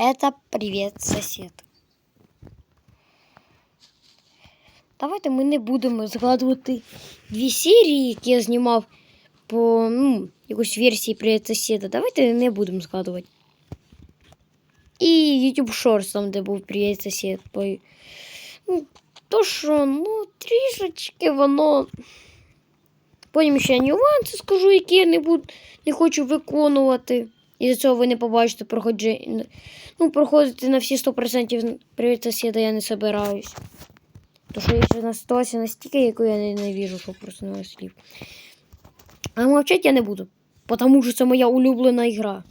Это привіт, сосед. Давайте ми не будемо згадувати дві серії, які я знімав по ну, якоїсь версії привіт сусіда. Давайте не будемо згадувати. І YouTube Shorts, там, де був привіт сусід. По... Ну, то що, ну, трішечки воно. Потім ще нюанси скажу, які я не буду, не хочу виконувати. І за цього ви не побачите проходження. Ну, проходити на всі 100% привіт сусіда я не собираюсь. Тому що є ще на ситуація настільки, яку я ненавижу, що просто немає слів. А мовчати я не буду. Тому що це моя улюблена ігра.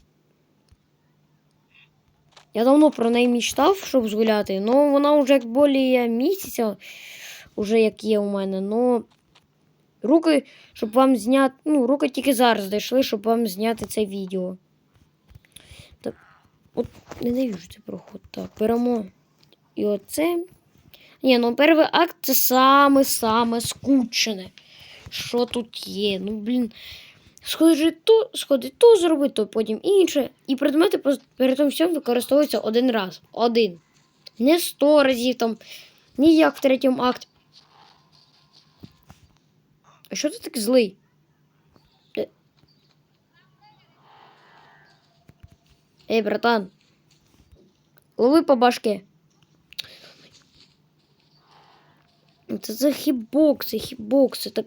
Я давно про неї мечтав, щоб згуляти, але вона вже як більше місяця, вже як є у мене, но руки, щоб вам зняти. Ну, руки тільки зараз дійшли, щоб вам зняти це відео. От ненавижу цей проход. Так, беремо. І оце. Ні, ну перший акт це саме-саме скучне. Що тут є? Ну, блін. Сходи то, сходи то зроби, то потім інше. І предмети перед тим всім використовуються один раз. Один. Не сто разів там, ні в третьому акті. А що ти так злий? Ей, братан. Лови по башке. Це за хібокси, хібокси. Так...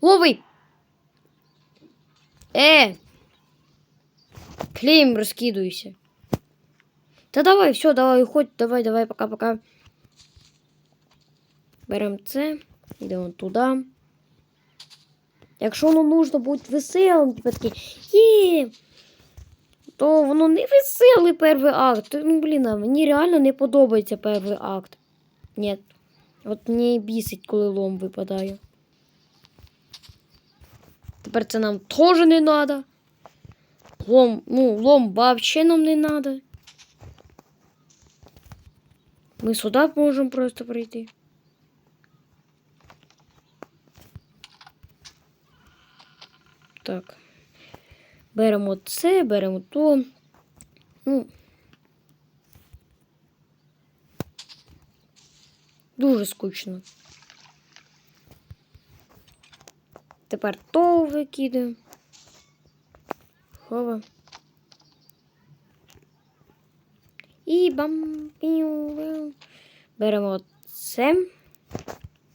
Лови! Е! Клеем розкидуйся. Та давай, все, давай, уходь, давай, давай, пока-пока. Беремо це, йдемо туди. Якщо воно нужно бути веселим, типу таке, є, то воно не веселий перший акт. Ну, блін, а мені реально не подобається перший акт. Ні. От мені бісить, коли лом випадає. Тепер це нам теж не треба. Лом, ну, лом вообще нам не треба. Ми сюди можемо просто прийти. Так. Беремо це, беремо то. Ну. Дуже скучно. Тепер то викидаємо. Хова. І бам. Беремо це.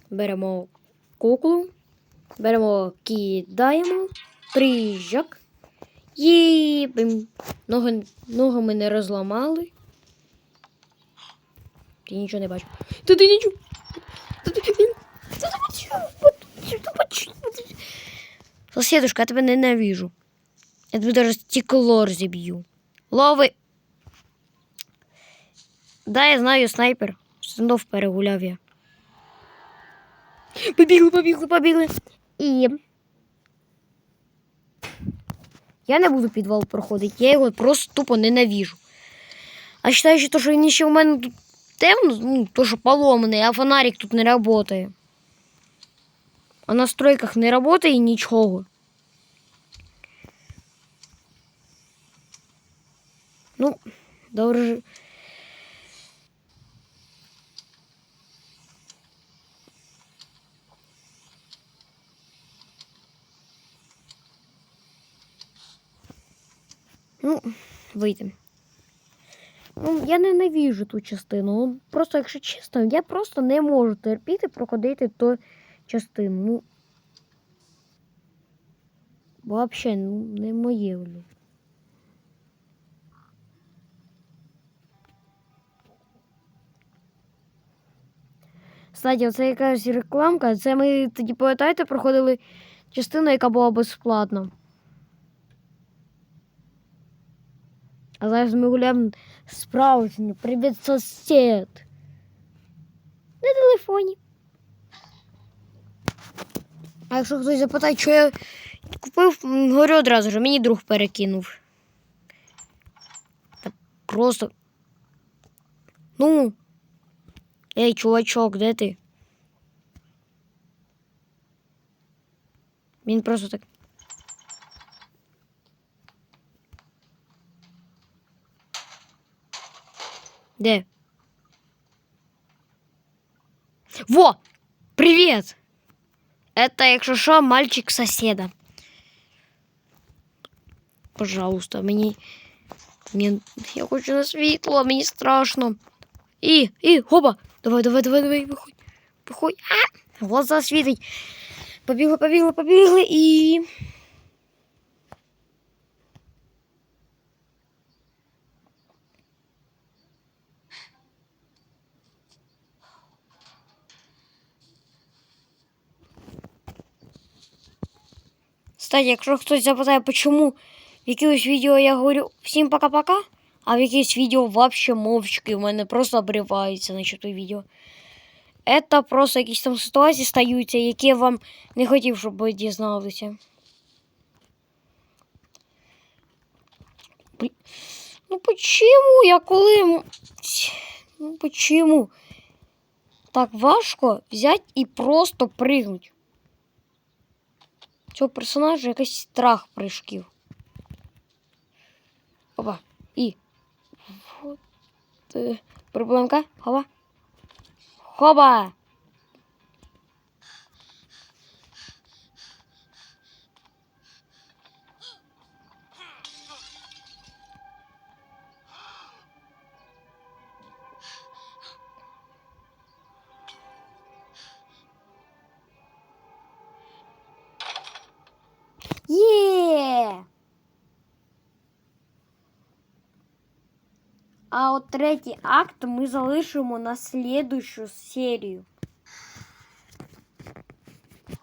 Беремо куклу. Беремо, кидаємо. Прижак. Їбим. Ноги, ноги не розламали. Ти нічого не бачу. Та ти нічого. Та ти, він-. Сусідушка, я тебе ненавижу. Я тобі даже стекло розіб'ю. Лови. Да, я знаю, снайпер. Знов перегуляв я. Побігли, побігли, побігли. І. Я не буду підвал проходити, я його просто тупо ненавижу. А считаю, що він ще у мене тут темно, ну, то, що поломаний, а фонарик тут не працює. А на стройках не працює нічого. Ну, добре. Ну, вийдемо. Ну, я ненавижу ту частину. Ну, просто, якщо чесно, я просто не можу терпіти проходити ту частину. Ну, взагалі, ну, не моє. Блін. Кстати, оце якась рекламка. Це ми тоді, пам'ятаєте, проходили частину, яка була безплатна. А зараз ми гуляємо справжню. Привіт, сосед. На телефоні. А якщо хтось запитає, що я купив, м, говорю одразу ж, мені друг перекинув. Так просто. Ну. Ей, чувачок, де ти? Він просто так. Де? Во! Привіт! Это, якщо що, мальчик соседа. Пожалуйста, мені. Мені... Я хочу на світло, мені страшно. І, і, хоба! Давай, давай, давай, давай, виходь. Виходь. А! Глаза світить. Побігли, побігли, побігли і. Кстати, якщо хтось запитає, чому в якихось відео я говорю всім пока-пока, а в якихось відео вообще мовчки, у мене просто обривається на той відео. Це просто якісь там ситуації стаються, які я вам не хотів, щоб ви дізналися. Ну почему я коли. Ну почему? Так важко взяти і просто пригнуть. Цього персонажа якийсь страх прыжків. Опа. І. Вот. е, Проблемка. Хоба. Хоба. А от третій акт ми залишимо на слідущу серію.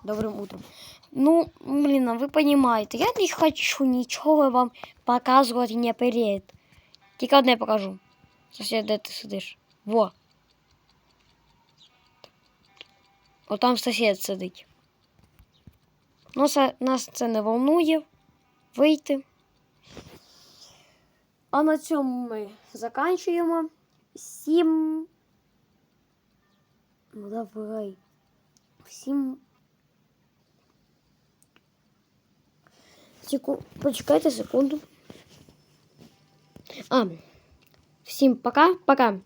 Добрим утром. Ну, блін, а ви розумієте, я не хочу нічого вам показувати наперед. Тільки одне покажу. Сосед, де ти сидиш? Во. От там сусід сидить. Ну, це, нас це не волнує. Вийти. А на цьому ми заканчуємо. Всім. Ну давай. Всім. Секу... Почекайте секунду. А. Всім пока. Пока.